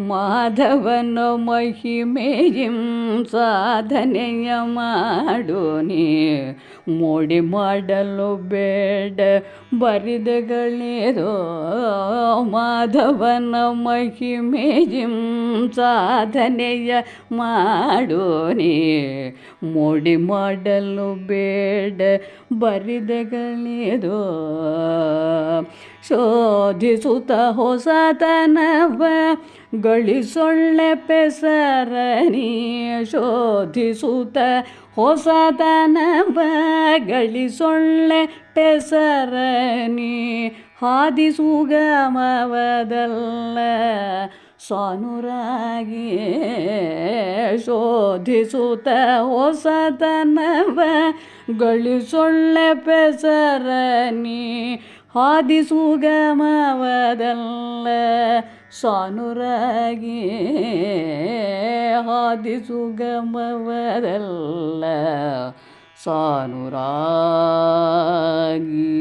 ಮಾಧವನ ಮಹಿಮೆಯಂ ಸಾಧನೆಯ ನೀ. ಮೋಡಿ ಮಾಡಲು ಬೇಡ ಬರಿದಗಳೇದೋ ಮಾಧವನ ಮಹಿಮೆಯಂ ಸಾಧನೆಯ ನೀ. ಮೋಡಿ ಮಾಡಲು ಬೇಡ ಬರಿದಗಳೇದೋ ಶೋಧಿಸುತ್ತ ಹೊಸತನವ ಗಳಿಸೊಳ್ಳೆ ಪೆಸರಣಿ ಶೋಧಿಸುತ್ತ ಹೊಸತನವ ಗಳಿಸೊಳ್ಳೆ ಪೆಸರಣಿ ಹಾದಿ ಸುಗಮವದಲ್ಲ ಸಾನುರಾಗಿ ಶೋಧಿಸುತ್ತ ಹೊಸತನವ ಗಳಿಸೊಳ್ಳೆ ಪೆಸರನಿ ಹಾದಿ ಸುಗಮವದಲ್ಲ ಸಾನುರಾಗಿ ಹಾದಿ ಸುಗಮವದಲ್ಲ ಸಾನುರಾಗಿ